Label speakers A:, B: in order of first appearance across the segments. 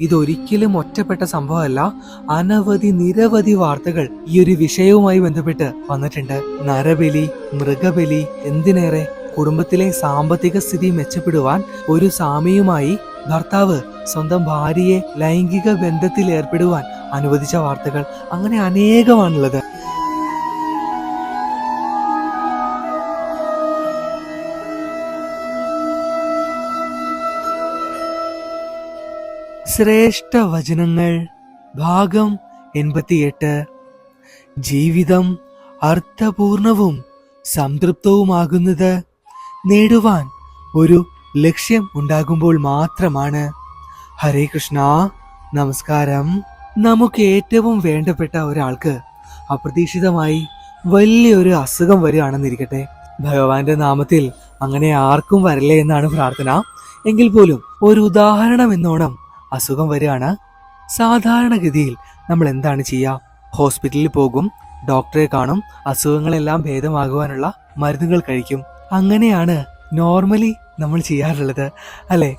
A: ഇതൊരിക്കലും ഒറ്റപ്പെട്ട സംഭവമല്ല. അനവധി നിരവധി വാർത്തകൾ ഈ ഒരു വിഷയവുമായി ബന്ധപ്പെട്ട് വന്നിട്ടുണ്ട്. നരബലി മൃഗബലി എന്തിനേറെ കുടുംബത്തിലെ സാമ്പത്തിക സ്ഥിതി മെച്ചപ്പെടുവാൻ ഒരു സാമിയുമായി ഭർത്താവ് സ്വന്തം ഭാര്യയെ ലൈംഗിക ബന്ധത്തിൽ ഏർപ്പെടുവാൻ അനുവദിച്ച വാർത്തകൾ. അങ്ങനെ അനേകമാണുള്ളത്. ശ്രേഷ്ഠ വചനങ്ങൾ ഭാഗം എൺപത്തിയെട്ട്. ജീവിതം അർത്ഥപൂർണവും സംതൃപ്തവുമാകുന്നത് നേടുവാൻ ഒരു ലക്ഷ്യം ഉണ്ടാകുമ്പോൾ മാത്രമാണ്. ഹരേ കൃഷ്ണ. നമസ്കാരം. നമുക്ക് ഏറ്റവും വേണ്ടപ്പെട്ട ഒരാൾക്ക് അപ്രതീക്ഷിതമായി വലിയൊരു അസുഖം വരികയാണെന്നിരിക്കട്ടെ. ഭഗവാന്റെ നാമത്തിൽ അങ്ങനെ ആർക്കും വരല്ലേ എന്നാണ് പ്രാർത്ഥന. എങ്കിൽ പോലും ഒരു ഉദാഹരണം എന്നോണം അസുഖം വരികയാണ്. സാധാരണഗതിയിൽ നമ്മൾ എന്താണ് ചെയ്യുക? ഹോസ്പിറ്റലിൽ പോകും ഡോക്ടറെ കാണും അസുഖങ്ങളെല്ലാം ഭേദമാകുവാനുള്ള മരുന്നുകൾ കഴിക്കും. അങ്ങനെയാണ് നോർമലി നമ്മൾ ചെയ്യാറുള്ളത് അല്ലെ?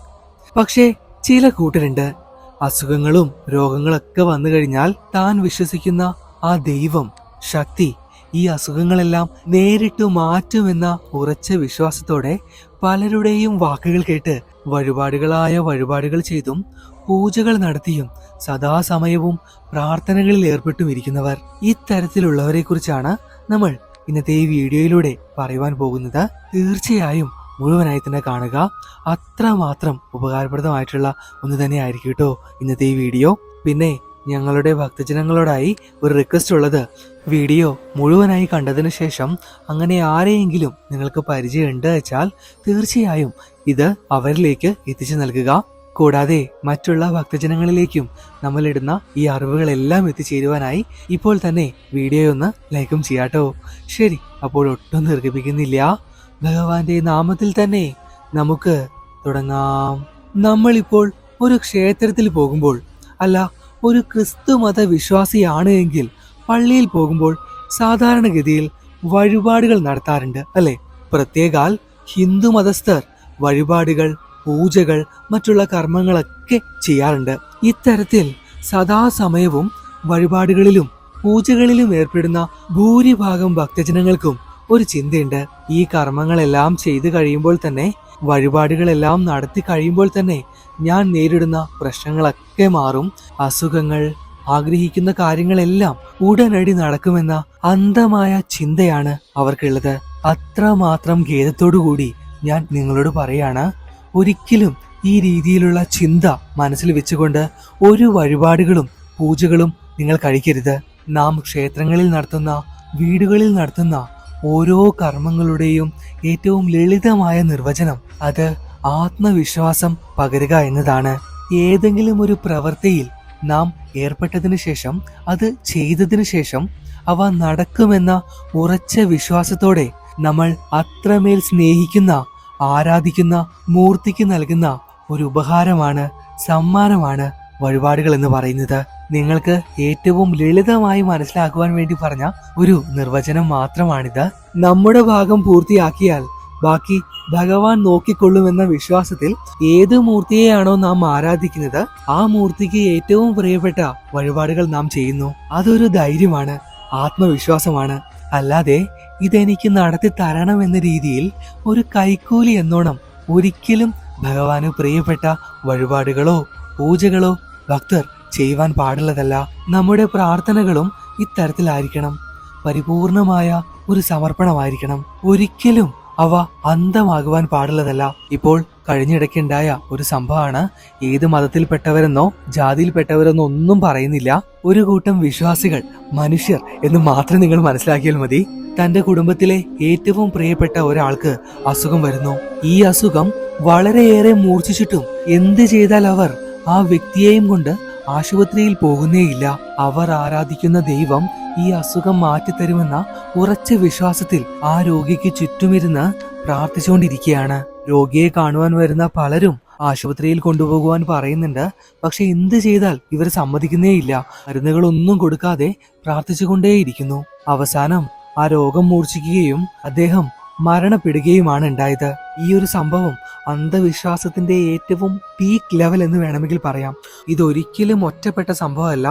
A: പക്ഷേ ചില കൂട്ടരുണ്ട്. അസുഖങ്ങളും രോഗങ്ങളൊക്കെ വന്നു കഴിഞ്ഞാൽ താൻ വിശ്വസിക്കുന്ന ആ ദൈവം ശക്തി ഈ അസുഖങ്ങളെല്ലാം നേരിട്ട് മാറ്റുമെന്ന ഉറച്ച വിശ്വാസത്തോടെ പലരുടെയും വാക്കുകൾ കേട്ട് വഴിപാടുകളായ വഴിപാടുകൾ ചെയ്തും പൂജകൾ നടത്തിയും സദാസമയവും പ്രാർത്ഥനകളിൽ ഏർപ്പെട്ടും ഇരിക്കുന്നവർ ഇത്തരത്തിലുള്ളവരെ കുറിച്ചാണ് നമ്മൾ ഇന്നത്തെ ഈ വീഡിയോയിലൂടെ പറയുവാൻ പോകുന്നത്. തീർച്ചയായും മുഴുവനായി തന്നെ കാണുക. അത്രമാത്രം ഉപകാരപ്രദമായിട്ടുള്ള ഒന്ന് തന്നെ ആയിരിക്കും കേട്ടോ ഇന്നത്തെ ഈ വീഡിയോ. പിന്നെ ഞങ്ങളുടെ ഭക്തജനങ്ങളോടായി ഒരു റിക്വസ്റ്റ് ഉള്ളത്. വീഡിയോ മുഴുവനായി കണ്ടതിന് ശേഷം അങ്ങനെ ആരെയെങ്കിലും നിങ്ങൾക്ക് പരിചയമുണ്ട് വെച്ചാൽ തീർച്ചയായും ഇത് അവരിലേക്ക് എത്തിച്ചു നൽകുക. കൂടാതെ മറ്റുള്ള ഭക്തജനങ്ങളിലേക്കും നമ്മളിടുന്ന ഈ അറിവുകളെല്ലാം എത്തിച്ചേരുവാനായി ഇപ്പോൾ തന്നെ വീഡിയോ ഒന്ന് ലൈക്കും ചെയ്യാട്ടോ. ശരി അപ്പോൾ ഒട്ടും ദീർഘിപ്പിക്കുന്നില്ല. ഭഗവാന്റെ നാമത്തിൽ തന്നെ നമുക്ക് തുടങ്ങാം. നമ്മളിപ്പോൾ ഒരു ക്ഷേത്രത്തിൽ പോകുമ്പോൾ അല്ല ഒരു ക്രിസ്തു മത വിശ്വാസിയാണ് എങ്കിൽ പള്ളിയിൽ പോകുമ്പോൾ സാധാരണഗതിയിൽ വഴിപാടുകൾ നടത്താറുണ്ട് അല്ലെ? പ്രത്യേകാൽ ഹിന്ദു മതസ്ഥർ വഴിപാടുകൾ പൂജകൾ മറ്റുള്ള കർമ്മങ്ങളൊക്കെ ചെയ്യാറുണ്ട്. ഇത്തരത്തിൽ സദാസമയവും വഴിപാടുകളിലും പൂജകളിലും ഏർപ്പെടുന്ന ഭൂരിഭാഗം ഭക്തജനങ്ങൾക്കും ഒരു ചിന്തയുണ്ട്. ഈ കർമ്മങ്ങളെല്ലാം ചെയ്തു കഴിയുമ്പോൾ തന്നെ വഴിപാടുകളെല്ലാം നടത്തി കഴിയുമ്പോൾ തന്നെ ഞാൻ നേരിടുന്ന പ്രശ്നങ്ങളൊക്കെ മാറും. അസുഖങ്ങൾ ആഗ്രഹിക്കുന്ന കാര്യങ്ങളെല്ലാം ഉടനടി നടക്കുമെന്ന അന്ധമായ ചിന്തയാണ് അവർക്കുള്ളത്. അത്രമാത്രം ഖേദത്തോടുകൂടി ഞാൻ നിങ്ങളോട് പറയാണ് ഒരിക്കലും ഈ രീതിയിലുള്ള ചിന്ത മനസ്സിൽ വെച്ചുകൊണ്ട് ഒരു വഴിപാടുകളും പൂജകളും നിങ്ങൾ കഴിക്കരുത്. നാം ക്ഷേത്രങ്ങളിൽ നടത്തുന്ന വീടുകളിൽ നടത്തുന്ന ഓരോ കർമ്മങ്ങളുടെയും ഏറ്റവും ലളിതമായ നിർവചനം അത് ആത്മവിശ്വാസം പകരുക എന്നതാണ്. ഏതെങ്കിലും ഒരു പ്രവൃത്തിയിൽ നാം ഏർപ്പെട്ടതിനു ശേഷം അത് ചെയ്തതിനു ശേഷം അവ നടക്കുമെന്ന ഉറച്ച വിശ്വാസത്തോടെ നമ്മൾ അത്രമേൽ സ്നേഹിക്കുന്ന ആരാധിക്കുന്ന മൂർത്തിക്ക് നൽകുന്ന ഒരു ഉപഹാരമാണ് സമ്മാനമാണ് വഴിപാടുകൾ എന്ന് പറയുന്നത്. നിങ്ങൾക്ക് ഏറ്റവും ലളിതമായി മനസ്സിലാക്കുവാൻ വേണ്ടി പറഞ്ഞ ഒരു നിർവചനം മാത്രമാണിത്. നമ്മുടെ ഭാഗം പൂർത്തിയാക്കിയാൽ ബാക്കി ഭഗവാൻ നോക്കിക്കൊള്ളുമെന്ന വിശ്വാസത്തിൽ ഏത് മൂർത്തിയെയാണോ നാം ആരാധിക്കുന്നത് ആ മൂർത്തിക്ക് ഏറ്റവും പ്രിയപ്പെട്ട വഴിപാടുകൾ നാം ചെയ്യുന്നു. അതൊരു ധൈര്യമാണ് ആത്മവിശ്വാസമാണ്. അല്ലാതെ ഇതെനിക്ക് നടത്തി തരണം എന്ന രീതിയിൽ ഒരു കൈക്കൂലി എന്നോണം ഒരിക്കലും ഭഗവാന് പ്രിയപ്പെട്ട വഴിപാടുകളോ പൂജകളോ ഭക്തർ ചെയ്യുവാൻ പാടുള്ളതല്ല. നമ്മുടെ പ്രാർത്ഥനകളും ഇത്തരത്തിലായിരിക്കണം. പരിപൂർണമായ ഒരു സമർപ്പണമായിരിക്കണം. ഒരിക്കലും അവ അന്ധമാകുവാൻ പാടുള്ളതല്ല. ഇപ്പോൾ കഴിഞ്ഞിടയ്ക്കുണ്ടായ ഒരു സംഭവമാണ്. ഏത് മതത്തിൽപ്പെട്ടവരെന്നോ ജാതിയിൽപ്പെട്ടവരെന്നോ ഒന്നും പറയുന്നില്ല. ഒരു കൂട്ടം വിശ്വാസികൾ മനുഷ്യർ എന്ന് മാത്രം നിങ്ങൾ മനസ്സിലാക്കിയാൽ മതി. തന്റെ കുടുംബത്തിലെ ഏറ്റവും പ്രിയപ്പെട്ട ഒരാൾക്ക് അസുഖം വരുന്നു. ഈ അസുഖം വളരെയേറെ മൂർച്ഛിച്ചിട്ടും എന്ത് ചെയ്താൽ അവർ ആ വ്യക്തിയെയും കൊണ്ട് ആശുപത്രിയിൽ പോകുന്നേയില്ല. അവർ ആരാധിക്കുന്ന ദൈവം ഈ അസുഖം മാറ്റിത്തരുമെന്ന ഉറച്ച വിശ്വാസത്തിൽ ആ രോഗിക്ക് ചുറ്റുമിരുന്ന് പ്രാർത്ഥിച്ചുകൊണ്ടിരിക്കുകയാണ്. രോഗിയെ കാണുവാൻ വരുന്ന പലരും ആശുപത്രിയിൽ കൊണ്ടുപോകുവാൻ പറയുന്നുണ്ട്. പക്ഷെ എന്ത് ചെയ്താൽ ഇവർ സമ്മതിക്കുന്നേയില്ല മരുന്നുകളൊന്നും കൊടുക്കാതെ പ്രാർത്ഥിച്ചുകൊണ്ടേയിരിക്കുന്നു. അവസാനം ആ രോഗം മൂർച്ഛിക്കുകയും അദ്ദേഹം മരണപ്പെടുകയുമാണ് ഉണ്ടായത്. ഈ ഒരു സംഭവം അന്ധവിശ്വാസത്തിന്റെ ഏറ്റവും പീക്ക് ലെവൽ എന്ന് വേണമെങ്കിൽ പറയാം. ഇതൊരിക്കലും ഒറ്റപ്പെട്ട സംഭവമല്ല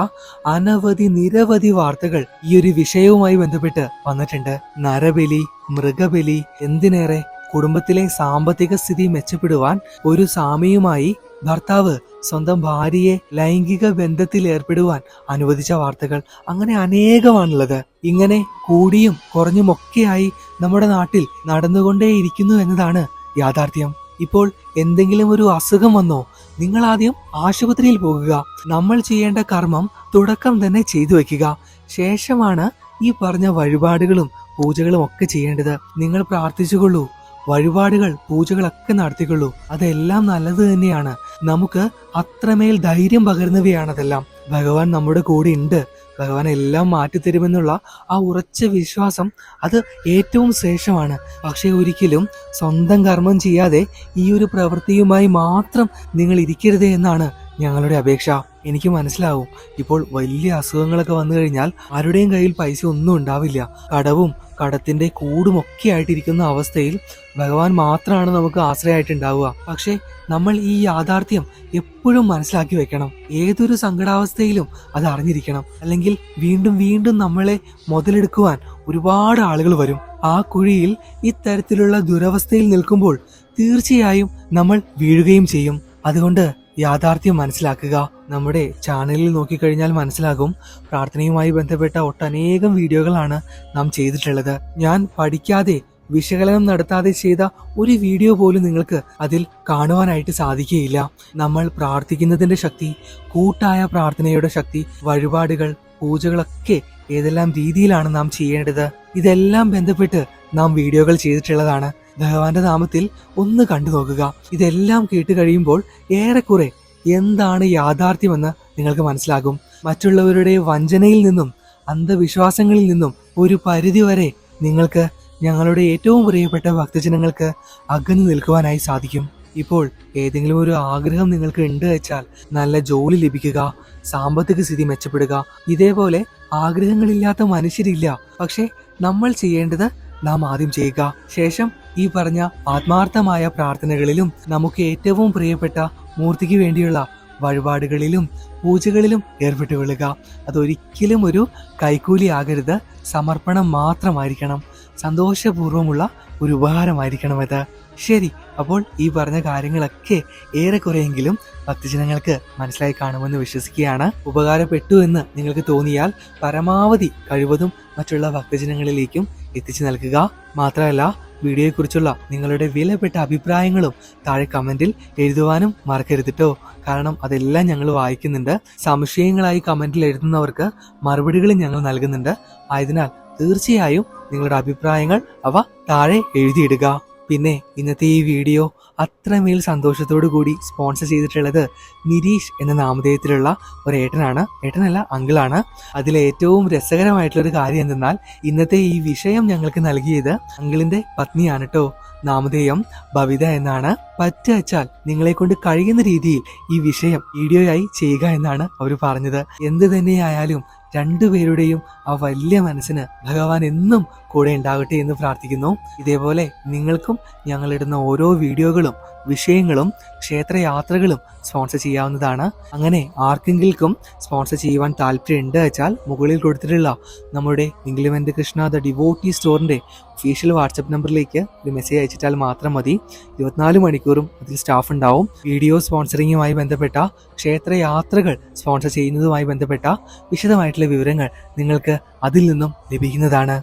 A: അനവധി നിരവധി വാർത്തകൾ ഈ ഒരു വിഷയവുമായി ബന്ധപ്പെട്ട് വന്നിട്ടുണ്ട്. നരബലി മൃഗബലി എന്തിനേറെ കുടുംബത്തിലെ സാമ്പത്തിക സ്ഥിതി മെച്ചപ്പെടുവാൻ ഒരു സാമിയുമായി ഭർത്താവ് സ്വന്തം ഭാര്യയെ ലൈംഗിക ബന്ധത്തിൽ ഏർപ്പെടുവാൻ അനുവദിച്ച വാർത്തകൾ അങ്ങനെ അനേകമാണുള്ളത്. ഇങ്ങനെ കൂടിയും കുറഞ്ഞുമൊക്കെയായി നമ്മുടെ നാട്ടിൽ നടന്നുകൊണ്ടേയിരിക്കുന്നു എന്നതാണ് യാഥാർത്ഥ്യം. ഇപ്പോൾ എന്തെങ്കിലും ഒരു അസുഖം വന്നോ നിങ്ങൾ ആദ്യം ആശുപത്രിയിൽ പോകുക. നമ്മൾ ചെയ്യേണ്ട കർമ്മം തുടക്കം തന്നെ ചെയ്തു വെക്കുക ശേഷമാണ് ഈ പറഞ്ഞ വഴിപാടുകളും പൂജകളും ഒക്കെ ചെയ്യേണ്ടത്. നിങ്ങൾ പ്രാർത്ഥിച്ചുകൊള്ളൂ. വഴിപാടുകൾ പൂജകളൊക്കെ നടത്തിക്കൊള്ളൂ. അതെല്ലാം നല്ലത് തന്നെയാണ്. നമുക്ക് അത്രമേൽ ധൈര്യം പകരുന്നവയാണതെല്ലാം. ഭഗവാൻ നമ്മുടെ കൂടെ ഉണ്ട്. ഭഗവാൻ എല്ലാം മാറ്റിത്തരുമെന്നുള്ള ആ ഉറച്ച വിശ്വാസം അത് ഏറ്റവും ശ്രേഷ്ഠമാണ്. പക്ഷേ ഒരിക്കലും സ്വന്തം കർമ്മം ചെയ്യാതെ ഈ ഒരു പ്രവൃത്തിയുമായി മാത്രം നിങ്ങൾ ഇരിക്കരുത് എന്നാണ് ഞങ്ങളുടെ അപേക്ഷ എനിക്ക് മനസ്സിലാവും. ഇപ്പോൾ വലിയ അസുഖങ്ങളൊക്കെ വന്നു കഴിഞ്ഞാൽ ആരുടെയും കയ്യിൽ പൈസ ഒന്നും ഉണ്ടാവില്ല. കടവും കടത്തിന്റെ കൂടും ഒക്കെ ആയിട്ടിരിക്കുന്ന അവസ്ഥയിൽ ഭഗവാൻ മാത്രമാണ് നമുക്ക് ആശ്രയമായിട്ടുണ്ടാവുക പക്ഷേ നമ്മൾ ഈ യാഥാർത്ഥ്യം എപ്പോഴും മനസ്സിലാക്കി വെക്കണം. ഏതൊരു സങ്കടാവസ്ഥയിലും അത് അറിഞ്ഞിരിക്കണം. അല്ലെങ്കിൽ വീണ്ടും വീണ്ടും നമ്മളെ മുതലെടുക്കുവാൻ ഒരുപാട് ആളുകൾ വരും. ആ കുഴിയിൽ ഇത്തരത്തിലുള്ള ദുരവസ്ഥയിൽ നിൽക്കുമ്പോൾ തീർച്ചയായും നമ്മൾ വീഴുകയും ചെയ്യും. അതുകൊണ്ട് യാഥാർത്ഥ്യം മനസ്സിലാക്കുക. നമ്മുടെ ചാനലിൽ നോക്കിക്കഴിഞ്ഞാൽ മനസ്സിലാകും. പ്രാർത്ഥനയുമായി ബന്ധപ്പെട്ട ഒട്ടനേകം വീഡിയോകളാണ് നാം ചെയ്തിട്ടുള്ളത്. ഞാൻ പഠിക്കാതെ വിശകലനം നടത്താതെ ചെയ്ത ഒരു വീഡിയോ പോലും നിങ്ങൾക്ക് അതിൽ കാണുവാനായിട്ട് സാധിക്കുകയില്ല. നമ്മൾ പ്രാർത്ഥിക്കുന്നതിന്റെ ശക്തി കൂട്ടായ പ്രാർത്ഥനയുടെ ശക്തി വഴിപാടുകൾ പൂജകളൊക്കെ ഏതെല്ലാം രീതിയിലാണ് നാം ചെയ്യേണ്ടത്? ഇതെല്ലാം ബന്ധപ്പെട്ട് നാം വീഡിയോകൾ ചെയ്തിട്ടുള്ളതാണ്. ഭഗവാന്റെ നാമത്തിൽ ഒന്ന് കണ്ടു നോക്കുക. ഇതെല്ലാം കേട്ട് കഴിയുമ്പോൾ ഏറെക്കുറെ എന്താണ് യാഥാർത്ഥ്യമെന്ന് നിങ്ങൾക്ക് മനസ്സിലാകും. മറ്റുള്ളവരുടെ വഞ്ചനയിൽ നിന്നും അന്ധവിശ്വാസങ്ങളിൽ നിന്നും ഒരു പരിധിവരെ നിങ്ങൾക്ക് ഞങ്ങളുടെ ഏറ്റവും പ്രിയപ്പെട്ട ഭക്തജനങ്ങൾക്ക് അകന്നു നിൽക്കുവാനായി സാധിക്കും. ഇപ്പോൾ ഏതെങ്കിലും ഒരു ആഗ്രഹം നിങ്ങൾക്ക് ഉണ്ട് വെച്ചാൽ നല്ല ജോലി ലഭിക്കുക സാമ്പത്തിക സ്ഥിതി മെച്ചപ്പെടുക. ഇതേപോലെ ആഗ്രഹങ്ങളില്ലാത്ത മനുഷ്യരില്ല. പക്ഷേ നമ്മൾ ചെയ്യേണ്ടത് നാം ആദ്യം ചെയ്യുക. ശേഷം ഈ പറഞ്ഞ ആത്മാർത്ഥമായ പ്രാർത്ഥനകളിലും നമുക്ക് ഏറ്റവും പ്രിയപ്പെട്ട മൂർത്തിക്ക് വേണ്ടിയുള്ള വഴിപാടുകളിലും പൂജകളിലും ഏർപ്പെട്ടുകൊള്ളുക അതൊരിക്കലും ഒരു കൈക്കൂലി ആകരുത്. സമർപ്പണം മാത്രമായിരിക്കണം. സന്തോഷപൂർവമുള്ള ഒരു ഉപഹാരമായിരിക്കണം അത്. ശരി അപ്പോൾ ഈ പറഞ്ഞ കാര്യങ്ങളൊക്കെ ഏറെക്കുറെയെങ്കിലും ഭക്തജനങ്ങൾക്ക് മനസ്സിലായി കാണുമെന്ന് വിശ്വസിക്കുകയാണ്. ഉപകാരപ്പെട്ടു എന്ന് നിങ്ങൾക്ക് തോന്നിയാൽ പരമാവധി കഴിവതും മറ്റുള്ള ഭക്തജനങ്ങളിലേക്കും എത്തിച്ചു നൽകുക. മാത്രമല്ല വീഡിയോയെക്കുറിച്ചുള്ള നിങ്ങളുടെ വിലപ്പെട്ട അഭിപ്രായങ്ങളും താഴെ കമന്റിൽ എഴുതുവാനും മറക്കരുത് കേട്ടോ കാരണം അതെല്ലാം ഞങ്ങൾ വായിക്കുന്നുണ്ട്. സംശയങ്ങളായി കമന്റിൽ എഴുതുന്നവർക്ക് മറുപടികളും ഞങ്ങൾ നൽകുന്നുണ്ട്. ആയതിനാൽ തീർച്ചയായും നിങ്ങളുടെ അഭിപ്രായങ്ങൾ അവ താഴെ എഴുതിയിടുക. പിന്നെ ഇന്നത്തെ ഈ വീഡിയോ അത്രമേൽ സന്തോഷത്തോടു കൂടി സ്പോൺസർ ചെയ്തിട്ടുള്ളത് നിരീഷ് എന്ന നാമധേയത്തിലുള്ള ഒരു ഏട്ടനാണ്. ഏട്ടനല്ല അങ്കിളാണ്. അതിലേറ്റവും രസകരമായിട്ടുള്ളൊരു കാര്യം എന്തെന്നാൽ ഇന്നത്തെ ഈ വിഷയം ഞങ്ങൾക്ക് നൽകിയത് അങ്കിളിന്റെ പത്നിയാണ് കേട്ടോ നാമധേയം ഭവിത എന്നാണ്. പറ്റുവച്ചാൽ നിങ്ങളെ കൊണ്ട് കഴിയുന്ന രീതിയിൽ ഈ വിഷയം വീഡിയോയായി ചെയ്യുക എന്നാണ് അവർ പറഞ്ഞത്. എന്ത് തന്നെയായാലും രണ്ടുപേരുടെയും ആ വലിയ മനസ്സിന് ഭഗവാൻ എന്നും കൂടെ ഉണ്ടാകട്ടെ എന്ന് പ്രാർത്ഥിക്കുന്നു. ഇതേപോലെ നിങ്ങൾക്കും ഞങ്ങളിടുന്ന ഓരോ വീഡിയോകളും വിഷയങ്ങളും ക്ഷേത്രയാത്രകളും സ്പോൺസർ ചെയ്യാവുന്നതാണ്. അങ്ങനെ ആർക്കെങ്കിലും സ്പോൺസർ ചെയ്യുവാൻ താല്പര്യമുണ്ട് വെച്ചാൽ മുകളിൽ കൊടുത്തിട്ടുള്ള നമ്മുടെ ഇംഗ്ലിമെന്റ് കൃഷ്ണ ദ ഡിവോട്ടി സ്റ്റോറിന്റെ ഒഫീഷ്യൽ വാട്സപ്പ് നമ്പറിലേക്ക് ഒരു മെസ്സേജ് അയച്ചിട്ടാൽ മാത്രം മതി. ഇരുപത്തിനാല് മണിക്കൂറും അതിൽ സ്റ്റാഫ് ഉണ്ടാവും. വീഡിയോ സ്പോൺസറിങ്ങുമായി ബന്ധപ്പെട്ട ക്ഷേത്രയാത്രകൾ സ്പോൺസർ ചെയ്യുന്നതുമായി ബന്ധപ്പെട്ട വിശദമായിട്ടുള്ള വിവരങ്ങൾ നിങ്ങൾക്ക് അതിൽ നിന്നും ലഭിക്കുന്നതാണ്.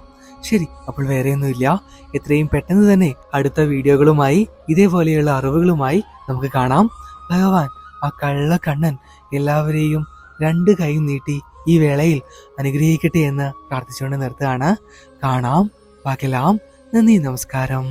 A: ശരി അപ്പോൾ വേറെയൊന്നുമില്ല. എത്രയും പെട്ടെന്ന് തന്നെ അടുത്ത വീഡിയോകളുമായി ഇതേപോലെയുള്ള അറിവുകളുമായി നമുക്ക് കാണാം. ഭഗവാൻ ആ കള്ള കണ്ണൻ എല്ലാവരെയും രണ്ട് കൈ നീട്ടി ഈ വേളയിൽ അനുഗ്രഹിക്കട്ടെ എന്ന് പ്രാർത്ഥിച്ചുകൊണ്ട് നിർത്തുകയാണ്. കാണാം ബാക്കെല്ലാം നന്ദി നമസ്കാരം.